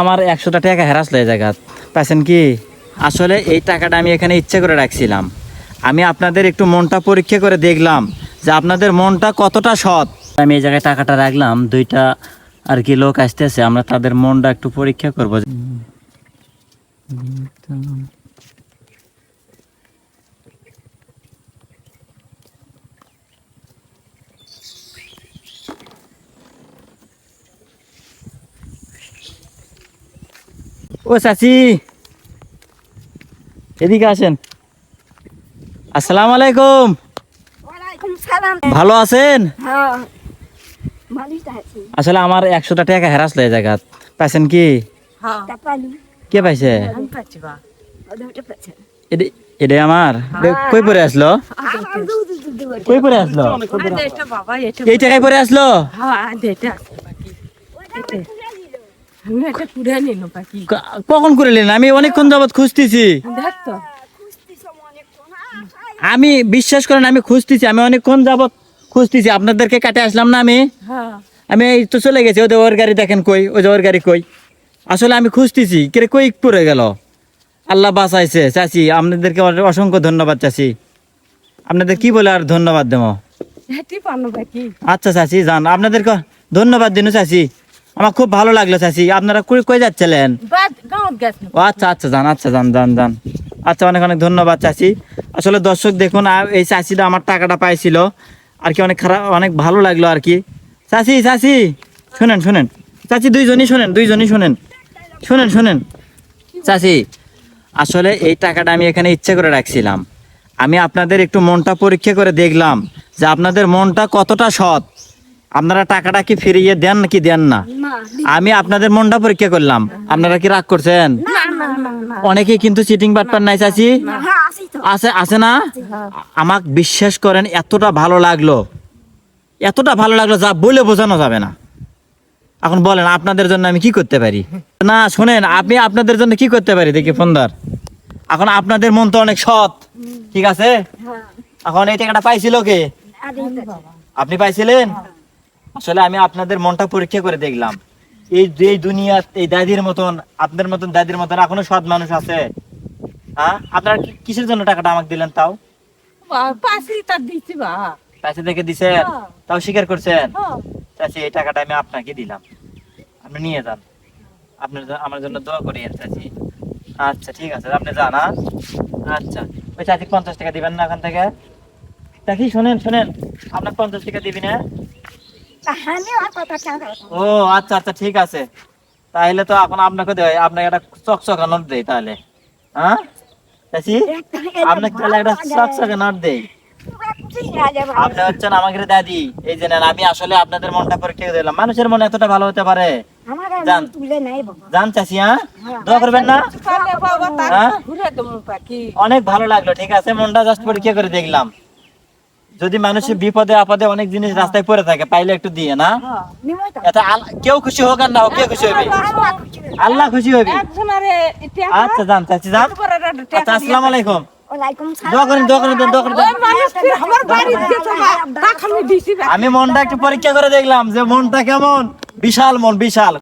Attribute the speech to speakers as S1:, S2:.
S1: আমার একশোটা টাকা হেরাসলো এই জায়গা পাইছেন কি? আসলে এই টাকাটা আমি এখানে ইচ্ছে করে রাখছিলাম। আমি আপনাদের একটু মনটা পরীক্ষা করে দেখলাম যে আপনাদের মনটা কতটা সৎ। আমি এই জায়গায় টাকাটা রাখলাম, দুইটা আর কি লোক আসতেছে, আমরা তাদের মনটা একটু পরীক্ষা করব। ও চাচি। এদিকে আসেন। আসসালামু আলাইকুম
S2: সালাম।
S1: ভালো আছেন?
S2: হ্যাঁ
S1: আসলে আমার একশোটা টাকা হেরাসলো এই জায়গা পাইছেন কি?
S3: হ্যাঁ।
S1: কে পাইছে? এটা আমার? কই পরে আসলো? কই পরে আসলো? এই টাকায় পরে আসলো? কখন করে নিলেন আমি অনেকক্ষণ যাবত খুঁজতেছি। আমি বিশ্বাস করেন আমি খুঁজতেছি আমি অনেকক্ষণ যাবত খুঁজতেছি। আপনাদেরকে কাটে আসলাম না আমি?
S3: হ্যাঁ।
S1: আমি এই তো চলে গেছি ওদের ওর গাড়ি দেখেন কই ওই যে ওর গাড়ি কই। আসলে আমি খুঁজতেছি কে কই পড়ে গেল? আল্লাহ বাঁচাইছে চাচি আপনাদেরকে অসংখ্য ধন্যবাদ চাচি। আপনাদের কি বলে আর ধন্যবাদ দেবো? আচ্ছা চাচি যান। আপনাদেরকে ধন্যবাদ দিন চাচি। আমার খুব ভালো লাগল চাচি। আপনারা কই কই যাচ্ছিলেন? ও আচ্ছা আচ্ছা যান আচ্ছা যান যান যান। আচ্ছা অনেক অনেক ধন্যবাদ চাচি। আসলে দর্শক দেখুন এই চাচিটা আমার টাকাটা পাইছিল। আর কি অনেক খারাপ অনেক ভালো লাগল আর কি। চাচি চাচি শোনেন শোনেন। চাচি দুইজনই শোনেন দুইজনই শোনেন। শোনেন শোনেন। চাচি আসলে এই টাকাটা আমি এখানে ইচ্ছে করে রাখছিলাম। আমি আপনাদের একটু মনটা পরীক্ষা করে দেখলাম যে আপনাদের মনটা কতটা সৎ। আপনারা টাকাটা কি ফিরিয়ে দেন নাকি দেন না? আমি আপনাদের মনটা পরীক্ষা করলাম। আপনারা কি রাগ করছেন? অনেকে কিন্তু চিটিং বাটপার নাই চাচি।
S2: হ্যাঁ
S1: আছে আছে না? আমাকে বিশ্বাস করেন এতটা ভালো লাগল। এতটা ভালো লাগল যা বলে বোঝানো যাবে না। এখন বলেন আপনাদের জন্য আমি কি করতে পারি? না শোনেন আপনি আপনাদের জন্য কি করতে পারি? দেখি ফোনদার। এখন আপনাদের মন তো অনেক সৎ। ঠিক আছে?
S2: হ্যাঁ।
S1: এখন এই টাকাটা পাইছিল কে? আপনি পাইছিলেন? আসলে আমি আপনাদের মনটা পরীক্ষা করে দেখলাম। এই এই দুনিয়া এই দাদির মতন আপনার মতন দাদির মতন এখনও সৎ মানুষ আছে। হ্যাঁ? আপনারা কিসের জন্য টাকাটা আমাকে দিলেন তাও?
S3: পাশে বা।
S1: থেকে দিছেন?
S3: হ্যাঁ।
S1: তাও স্বীকার করছেন?
S3: হ্যাঁ।
S1: চাচি এই টাকাটা আমি আপনাকে দিলাম। আপনি নিয়ে যান। আপনার আমার জন্য দোয়া করি চাচি। আচ্ছা ঠিক আছে আপনি যান হ্যাঁ? আচ্ছা ওই চাচি পঞ্চাশ টাকা দিবেন না এখান থেকে? চাচি শোনেন শোনেন। আপনার পঞ্চাশ টাকা দিবি না? ও আচ্ছা আচ্ছা ঠিক আছে। তাহলে তো এখন আপনাকে দেয় আপনাকে একটা চকচকা নোট দেই তাহলে হ্যাঁ? চাচি আপনাকে তাহলে একটা চকচকা নোট দেই। আপনি হচ্ছেন আমাদের দাদি। এই যে নেন আমি আসলে আপনাদের মনটা পরীক্ষা দিলাম। মানুষের মন এতটা ভালো হতে পারে। জান চাচি হ্যাঁ? দোয়া করবেন না?
S3: পারলে বাবা তার
S1: হ্যাঁ?
S3: ঘুরে দেবো বাকি
S1: অনেক ভালো লাগল ঠিক আছে? মনটা জাস্ট পরীক্ষা করে দেখলাম। যদি মানুষের বিপদে, আপদে অনেক জিনিস রাস্তায় পড়ে থাকে, পাইলে একটু দিয়ে, না? কেউ খুশি হোক আর না হোক কেউ খুশি হবে আল্লাহ খুশি হবে আচ্ছা যান, চাচি, যান। আচ্ছা আসসালামু আলাইকুম। আমি মনটা একটু পরীক্ষা করে দেখলাম যে মনটা কেমন? বিশাল মন, বিশাল।